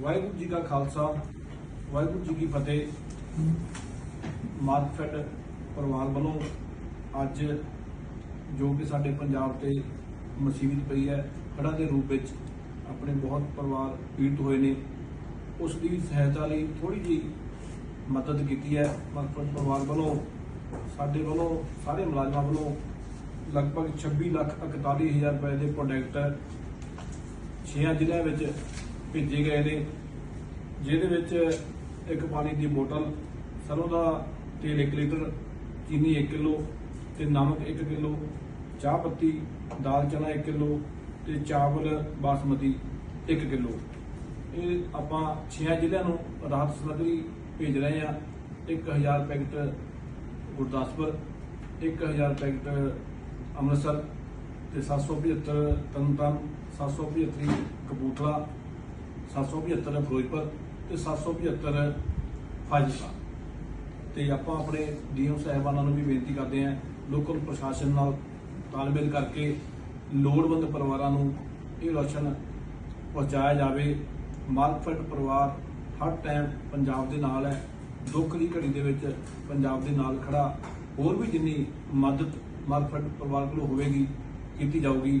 ਵਾਹਿਗੁਰੂ ਜੀ ਕਾ ਖਾਲਸਾ, ਵਾਹਿਗੁਰੂ ਜੀ ਕੀ ਫਤਿਹ। ਮਾਰਕਫੈਡ ਪਰਿਵਾਰ ਵੱਲੋਂ ਅੱਜ ਜੋ ਕਿ ਸਾਡੇ ਪੰਜਾਬ ਤੇ ਮੁਸੀਬਤ ਪਈ ਹੈ ਹੜ੍ਹਾਂ ਦੇ ਰੂਪ ਵਿੱਚ ਆਪਣੇ ਬਹੁਤ ਪਰਿਵਾਰ ਪੀੜਤ ਹੋਏ ਨੇ। ਉਸ ਦੀ ਸਹਾਇਤਾ ਲਈ ਥੋੜੀ ਜੀ ਮਦਦ ਕੀਤੀ ਹੈ ਮਾਰਕਫੈਡ ਪਰਿਵਾਰ ਵੱਲੋਂ। ਸਾਡੇ ਵੱਲੋਂ, ਸਾਰੇ ਮੁਲਾਜ਼ਮਾਂ ਵੱਲੋਂ ਲਗਭਗ 26 ਲੱਖ 41 ਹਜ਼ਾਰ ਰੁਪਏ ਦੇ ਪ੍ਰੋਡਕਟ ਛੇ ਜ਼ਿਲ੍ਹਿਆਂ ਵਿੱਚ ਭੇਜੇ ਗਏ ਨੇ, ਜਿਹਦੇ ਵਿੱਚ ਇੱਕ ਪਾਣੀ ਦੀ ਬੋਤਲ ਸਰੋਂ ਦਾ ਤੇਲ 1 ਲੀਟਰ, ਚੀਨੀ 1 ਕਿਲੋ ਤੇ ਨਮਕ 1 ਕਿਲੋ, ਚਾਹ ਪੱਤੀ, ਦਾਲ ਚਨਾ 1 ਕਿਲੋ ਤੇ ਚਾਵਲ, ਬਾਸਮਤੀ 1 ਕਿਲੋ। ਇਹ ਆਪਾਂ ਛੇਆਂ ਜ਼ਿਲ੍ਹਿਆਂ ਨੂੰ ਰਾਹਤ ਸਮੱਗਰੀ ਭੇਜ ਰਹੇ ਹਾਂ। 1000 ਪੈਕਟ ਗੁਰਦਾਸਪੁਰ 1000 ਪੈਕਟ ਅੰਮ੍ਰਿਤਸਰ ਤੇ 775 ਤਨਤਨ 775 ਕਪੂਰਥਲਾ 775 ਫਿਰੋਜ਼ਪੁਰ ਤੇ 775 ਫਾਜ਼ਿਲਕਾ। ਤੇ ਆਪਾਂ ਆਪਣੇ ਡੀਐਮ ਸਾਹਿਬਾਨਾਂ ਨੂੰ ਵੀ ਬੇਨਤੀ ਕਰਦੇ ਹਾਂ ਲੋਕਲ ਪ੍ਰਸ਼ਾਸਨ ਨਾਲ ਤਾਲਮੇਲ ਕਰਕੇ ਲੋੜਵੰਦ ਪਰਿਵਾਰਾਂ ਨੂੰ ਇਹ ਰਾਸ਼ਨ ਪਹੁੰਚਾਇਆ ਜਾਵੇ। ਮਾਰਕਫੈਟ ਪਰਿਵਾਰ ਹਰ ਟਾਈਮ ਪੰਜਾਬ ਦੇ ਨਾਲ ਹੈ। ਦੁੱਖ ਦੀ ਘੜੀ ਦੇ ਵਿੱਚ ਪੰਜਾਬ ਦੇ ਨਾਲ ਖੜਾ। ਹੋਰ ਵੀ ਜਿੰਨੀ ਮਦਦ ਮਾਰਕਫੈਟ ਪਰਿਵਾਰ ਕੋਲ ਹੋਵੇਗੀ, ਕੀਤੀ ਜਾਊਗੀ।